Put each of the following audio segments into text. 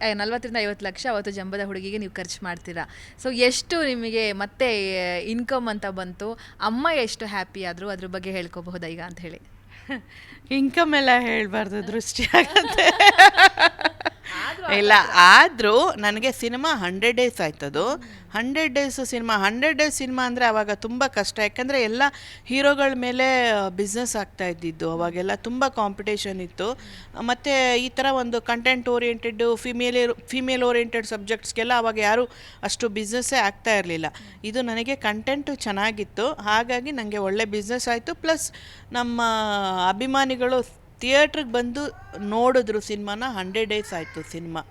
ನಲ್ವತ್ತರಿಂದ ಐವತ್ತು ಲಕ್ಷ ಅವತ್ತು ಜಂಬದ ಹುಡುಗಿಗೆ ನೀವು ಖರ್ಚು ಮಾಡ್ತೀರಾ. ಸೊ ಎಷ್ಟು ನಿಮಗೆ ಮತ್ತೆ ಇನ್ಕಮ್ ಅಂತ ಬಂತು? ಅಮ್ಮ ಎಷ್ಟು ಹ್ಯಾಪಿ ಆದರೂ ಅದ್ರ ಬಗ್ಗೆ ಹೇಳ್ಕೋಬಹುದಾ ಈಗ ಅಂತ ಹೇಳಿ. ಇನ್ಕಮ್ ಎಲ್ಲ ಹೇಳಬಾರ್ದು ದೃಷ್ಟಿ ಆಗುತ್ತೆ. ಇಲ್ಲ, ಆದರೂ ನನಗೆ cinema hundred days ಆಯ್ತದು. Hundred days cinema hundred days cinema ಅಂದರೆ ಅವಾಗ ತುಂಬ ಕಷ್ಟ. ಯಾಕಂದರೆ ಎಲ್ಲ ಹೀರೋಗಳ ಮೇಲೆ ಬಿಸ್ನೆಸ್ ಆಗ್ತಾ ಇದ್ದಿದ್ದು. ಅವಾಗೆಲ್ಲ ತುಂಬ ಕಾಂಪಿಟೇಷನ್ ಇತ್ತು. ಮತ್ತು ಈ ಥರ ಒಂದು content oriented female female oriented ಸಬ್ಜೆಕ್ಟ್ಸ್ಗೆಲ್ಲ ಅವಾಗ ಯಾರೂ ಅಷ್ಟು ಬಿಸ್ನೆಸ್ಸೇ ಆಗ್ತಾ ಇರಲಿಲ್ಲ. ಇದು ನನಗೆ ಕಂಟೆಂಟು ಚೆನ್ನಾಗಿತ್ತು. ಹಾಗಾಗಿ ನನಗೆ ಒಳ್ಳೆ ಬಿಸ್ನೆಸ್ ಆಯಿತು. ಪ್ಲಸ್ ನಮ್ಮ ಅಭಿಮಾನಿಗಳು ಥಿಯೇಟ್ರಿಗೆ ಬಂದು ನೋಡಿದ್ರು ಸಿನಿಮಾನ, ಹಂಡ್ರೆಡ್ ಡೇಸ್ ಆಯಿತು ಸಿನಿಮಾ.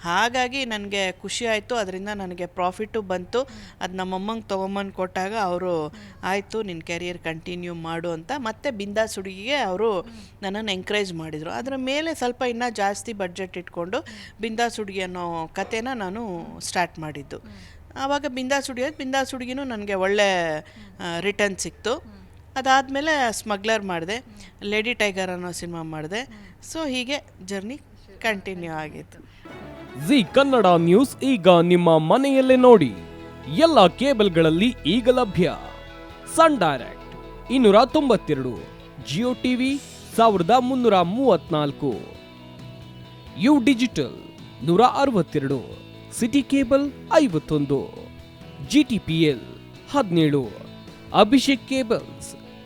ಹಾಗಾಗಿ ನನಗೆ ಖುಷಿ ಆಯಿತು, ಅದರಿಂದ ನನಗೆ ಪ್ರಾಫಿಟ್ಟು ಬಂತು. ಅದು ನಮ್ಮಮ್ಮಂಗೆ ತೊಗೊಂಬಂದು ಕೊಟ್ಟಾಗ ಅವರು, ಆಯಿತು ನಿನ್ನ ಕೆರಿಯರ್ ಕಂಟಿನ್ಯೂ ಮಾಡು ಅಂತ. ಮತ್ತೆ ಬಿಂದಾಸ್ ಹುಡುಗಿಗೆ ಅವರು ನನ್ನನ್ನು ಎಂಕರೇಜ್ ಮಾಡಿದರು. ಅದರ ಮೇಲೆ ಸ್ವಲ್ಪ ಇನ್ನೂ ಜಾಸ್ತಿ ಬಡ್ಜೆಟ್ ಇಟ್ಕೊಂಡು ಬಿಂದಾಸ್ ಹುಡುಗಿ ಅನ್ನೋ ಕಥೆನ ನಾನು ಸ್ಟಾರ್ಟ್ ಮಾಡಿದ್ದು. ಆವಾಗ ಬಿಂದಾಸ್ ಹುಡುಗಿ, ಬಿಂದಾಸ್ ಹುಡುಗಿನೂ ನನಗೆ ಒಳ್ಳೆ ರಿಟರ್ನ್ ಸಿಕ್ತು. ಅದಾದಮೇಲೆ ಸ್ಮಗ್ಲರ್ ಮಾಡಿದೆ, ಲೇಡಿ ಟೈಗರ್ ಅನ್ನೋ ಸಿನಿಮಾ ಮಾಡಿದೆ. ಸೊ ಹೀಗೆ ಜರ್ನಿ ಕಂಟಿನ್ಯೂ ಆಗಿತ್ತು. ಜಿ ಕನ್ನಡ ನ್ಯೂಸ್ ಈಗ ನಿಮ್ಮ ಮನೆಯಲ್ಲೇ ನೋಡಿ. ಎಲ್ಲ ಕೇಬಲ್ಗಳಲ್ಲಿ ಈಗ ಲಭ್ಯ. ಸನ್ ಡೈರೆಕ್ಟ್ ಇನ್ನೂರ ತೊಂಬತ್ತೆರಡು ಜಿಯೋ ಟಿವಿ ಸಾವಿರದ ಮುನ್ನೂರ ಮೂವತ್ನಾಲ್ಕು. ಯು ಡಿಜಿಟಲ್ ನೂರ ಅರವತ್ತೆರಡು, ಸಿಟಿ ಕೇಬಲ್ ಐವತ್ತೊಂದು. ಜಿ ಟಿ ಪಿ ಎಲ್ ಹದಿನೇಳು. ಅಭಿಷೇಕ್ ಕೇಬಲ್ಸ್